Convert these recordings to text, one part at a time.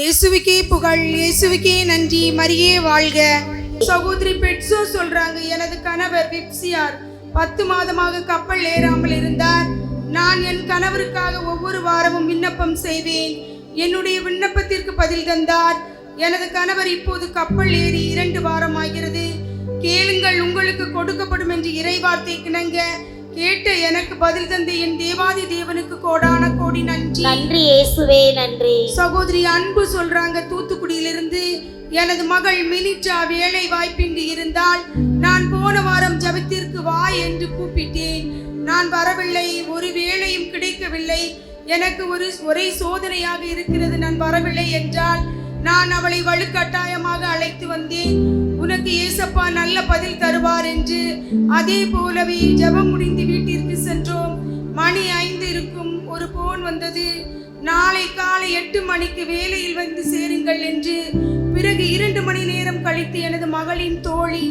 இயேசுவுக்கே புகழ் இயேசுவுக்கே நன்றி மரியே வாழ்க. சகோதரி பெட்சோ சொல்றாங்க எனது கணவர் விப்சியார் பத்து மாதமாக கப்பல் ஏறாமல் இருந்தார். நான் என் கணவருக்காக ஒவ்வொரு வாரமும் விண்ணப்பம் செய்வேன். என்னுடைய விண்ணப்பத்திற்கு பதில் தந்தார். எனது கணவர் இப்போது கப்பல் ஏறி இரண்டு வாரம் ஆகிறது. கேளுங்கள் உங்களுக்கு கொடுக்கப்படும் என்று இறைவார்த்தை கிணங்க. கேட்ட எனக்கு பதில் தந்த என் தேவாதி தேவனுக்கு கோடான கோடி நன்றி. நன்றி இயேசுவே நன்றி. சகோதரி அன்பு சொல்றாங்க தூத்துக்குடியிலிருந்து எனது மகள் மினிட்ரா வேலை வாய்ப்பின்றி இருந்தால் நான் போன வாரம் ஜபத்திற்கு வா என்று கூப்பிட்டேன். நான் வரவில்லை ஒரு வேலையும் கிடைக்கவில்லை. எனக்கு ஒரு ஒரே சோதனையாக இருக்கிறது நான் வரவில்லை என்றால் நான் அவளை வலுக்கட்டாயமாக அழைத்து வந்தேன். உனக்கு ஏசப்பா நல்ல பதில் தருவார் என்று அதே போலவே ஜெபம் முடிந்து வீட்டிற்கு சென்றோம். மணி ஐந்து இருக்கும். ஒரு போன் வந்தது. நாளை காலை எட்டு மணிக்கு வேலையில் வந்து சேருங்கள் என்று பிறகு இரண்டு மணி நேரம் கழித்து எனது மகளின் தோழி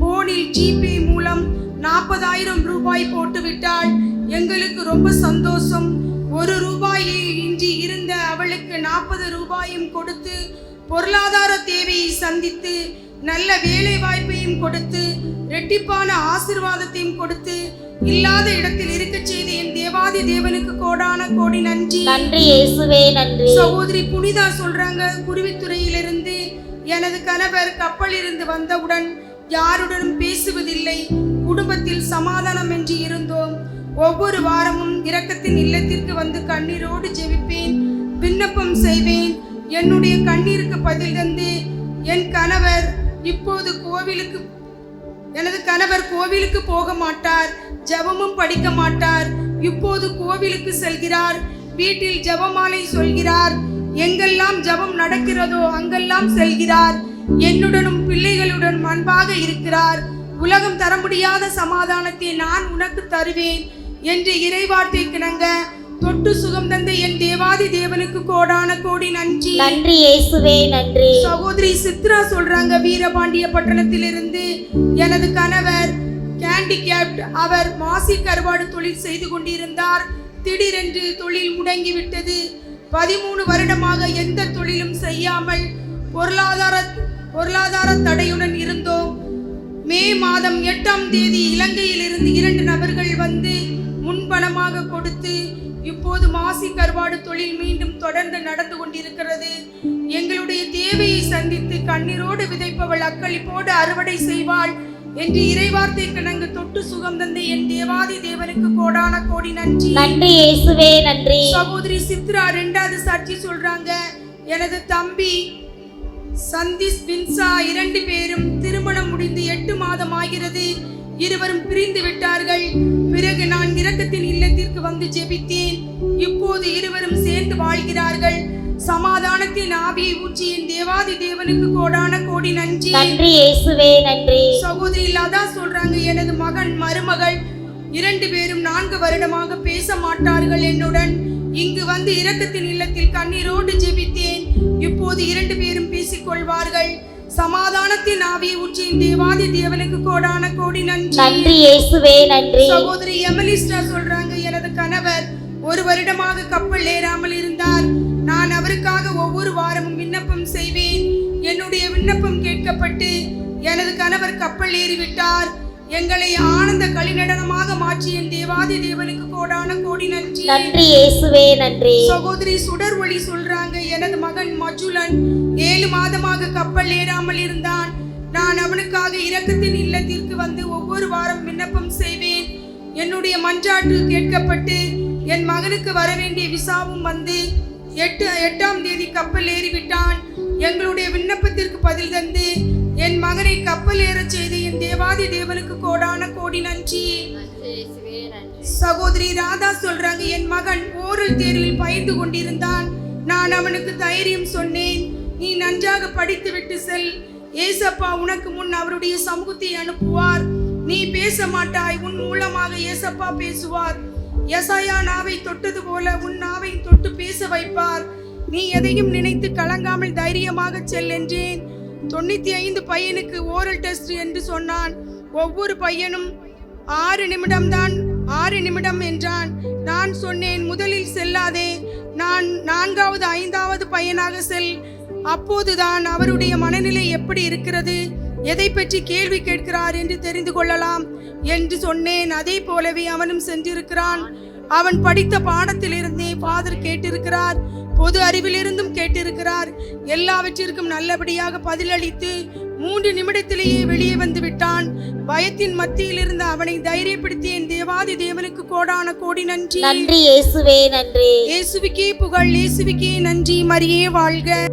போனில் ஜிபே மூலம் நாற்பதாயிரம் ரூபாய் போட்டுவிட்டால் எங்களுக்கு ரொம்ப சந்தோஷம். ஒரு ரூபாயை இன்றி இருந்த அவளுக்கு நாற்பது ரூபாயும் கொடுத்து பொருளாதார தேவையை சந்தித்து நல்ல வேலை வாய்ப்பையும் கொடுத்து ரெட்டிப்பான ஆசிர்வாதத்தையும் கொடுத்து இல்லாத இடத்தில் இருக்கச் செய்த என் தேவாதி தேவனுக்கு கோடான கோடி நன்றி. நன்றி இயேசுவே நன்றி. சகோதரி புனிதா சொல்றாங்க குருவித்துறையிலிருந்து எனது கணவர் கப்பலிருந்து வந்தவுடன் யாருடனும் பேசுவதில்லை. குடும்பத்தில் சமாதானம் என்று இருந்தோம். ஒவ்வொரு வாரமும் இரக்கத்தின் இல்லத்திற்கு வந்து கண்ணீரோடு ஜெபிப்பேன் விண்ணப்பம் செய்வேன். என்னுடைய கண்ணீருக்கு பதில் தந்து என் கணவர் இப்போது கோவிலுக்கு எனது கணவர் கோவிலுக்கு போக மாட்டார் ஜெபமும் படிக்க மாட்டார். இப்போது கோவிலுக்கு செல்கிறார் வீட்டில் ஜபமாலை சொல்கிறார். எங்கெல்லாம் ஜெபம் நடக்கிறதோ அங்கெல்லாம் செல்கிறார். என்னுடனும் பிள்ளைகளுடன் அன்பாக இருக்கிறார். உலகம் தர முடியாத சமாதானத்தை நான் உனக்கு தருவேன் என்று இறைவார்த்தை கிணங்க தொட்டு சுகம் தந்த என் தேவாதி தேவனுக்கு கோடான கோடி நன்றி. நன்றி இயேசுவே நன்றி. சகோதரி சித்ரா சொல்றாங்க வீரபாண்டிய பட்டணத்திலிருந்து எனது கணவர் கேண்டிகேப்ட் அவர் மாசி கருவாடு தொழில் செய்து கொண்டிருந்தார். திடீரென்று தொழில் முடங்கிவிட்டது. பதிமூணு வருடமாக எந்த தொழிலும் செய்யாமல் பொருளாதார பொருளாதார தடையுடன் இருந்தோம். மே மாதம் எட்டாம் தேதி இலங்கையில் இருந்து இரண்டு நபர்கள் வந்து முன்பணமாக கொடுத்து இப்போது மாசி கருவாடு தொழில் மீண்டும் தொடர்ந்து நடந்து கொண்டிருக்கிறது. எங்களுடைய தேவையை சந்தித்து கண்ணீரோடு விதைப்பவள் அக்களிப்போடு அறுவடை செய்வாள் என்று இறைவார்த்தை கிணங்கு தொட்டு சுகம் தந்த என் தேவாதி தேவனுக்கு கோடான கோடி நன்றி. நன்றி இயேசுவே நன்றி. சகோதரி சித்ரா ரெண்டாவது சாட்சி சொல்றாங்க. எனது தம்பி சந்திஸ் வின்சா இரண்டு பேரும் திருமணம் முடிந்து எட்டு மாதம் ஆகிறது. இருவரும் பிரிந்து விட்டார்கள். பிறகு நான் இரக்கத்தின் இல்லத்திற்கு வந்து ஜெபித்தேன். இப்போது இருவரும் சேர்ந்து வாழ்கிறார்கள். சமாதானத்தின் ஆவியை ஊற்றி என் தேவாதி தேவனுக்கு கோடான கோடி நன்றி. நன்றி இயேசுவே நன்றி. சகோதரி லதா சொல்றாங்க எனது மகன் மருமகள் இரண்டு பேரும் நான்கு வருடமாக பேச மாட்டார்கள் என்னுடன். இங்கு வந்து இரக்கத்தின் இல்லத்தில் கண்ணீரோடு ஜெபித்தேன். இப்போது இரண்டு பேரும் பேசிக்கொள்வார்கள். சமாதானத்தின் ஆவியை ஊற்றியின் தேவாதி தேவனுக்கு கோடான கோடி நன்றி. நன்றி இயேசுவே நன்றி. சகோதரி எமலிஸ்டா சொல்றாங்க எனது கணவர் ஒரு வருடமாக கப்பல் ஏறாமல் இருந்தார். நான் அவருக்காக ஒவ்வொரு வாரமும் விண்ணப்பம் செய்வேன். என்னுடைய விண்ணப்பம் கேட்கப்பட்டு எனது கணவர் கப்பல் ஏறிவிட்டார். எங்களை ஆனந்த களிநடனமாக மாற்றிய என் தேவாதி தேவனுக்கு கோடான கோடி நன்றி. நன்றி இயேசுவே நன்றி. சகோதரி சுடர் ஒளி சொல்றாங்க. எனது மகன் மஜுலன் ஏழு மாதமாக கப்பல் ஏறாமல் இருந்தான். நான் அவனுக்காக இரக்கத்தின் இல்லத்திற்கு வந்து ஒவ்வொரு வாரம் விண்ணப்பம் செய்வேன். என்னுடைய மன்றாட்டு கேட்கப்பட்டு என் மகனுக்கு வர வேண்டிய விசாவும் வந்து எட்டு எட்டாம் தேதி கப்பல் ஏறிவிட்டான். எங்களுடைய விண்ணப்பத்திற்கு பதில் தந்து மகனை கப்பல் ஏறச் செய்த என் தேவாதி தேவனுக்கு கோடான கோடி நன்றி. சகோதரி ராதா சொல்றாங்க என் மகன் ஓரல் தேர்வில் பயந்து கொண்டிருந்தான். நான் அவனுக்கு தைரியம் சொன்னேன். நீ நன்றாக படித்துவிட்டு செல். ஏசப்பா உனக்கு முன் அவருடைய சமூகத்தை அனுப்புவார். நீ பேச மாட்டாய் உன் மூலமாக ஏசப்பா பேசுவார். எசாயா நாவை தொட்டது போல உன் நாவை தொட்டு பேச வைப்பார். நீ எதையும் நினைத்து கலங்காமல் தைரியமாக செல் என்றேன். தொண்ணூத்தி ஐந்து பையனுக்கு ஓரல் டெஸ்ட் என்று சொன்னான். ஒவ்வொரு பையனும் ஆறு நிமிடம்தான் ஆறு நிமிடம் என்றான். நான் சொன்னேன் முதலில் செல்லாதே. நான் நான்காவது ஐந்தாவது பையனாக செல். அப்போதுதான் அவருடைய மனநிலை எப்படி இருக்கிறது? எதை பற்றி கேள்வி கேட்கிறார் என்று தெரிந்து கொள்ளலாம் என்று சொன்னேன். அதே போலவே அவனும் சென்றிருக்கிறான். அவன் படித்த பாடத்திலிருந்தே ஃபாதர் கேட்டிருக்கிறார். பொது அறிவிலிருந்தும் கேட்டிருக்கிறார். எல்லாவற்றிற்கும் நல்லபடியாக பதிலளித்து மூன்று நிமிடத்திலேயே வெளியே வந்து விட்டான் பயத்தின் மத்தியில் இருந்த அவனை தைரியப்படுத்திய என் தேவாதி தேவனுக்கு கோடான கோடி நன்றி. நன்றி இயேசுவே நன்றி. இயேசுவிக்கே புகழ் இயேசுவிக்கே நன்றி. மரியே வாழ்க.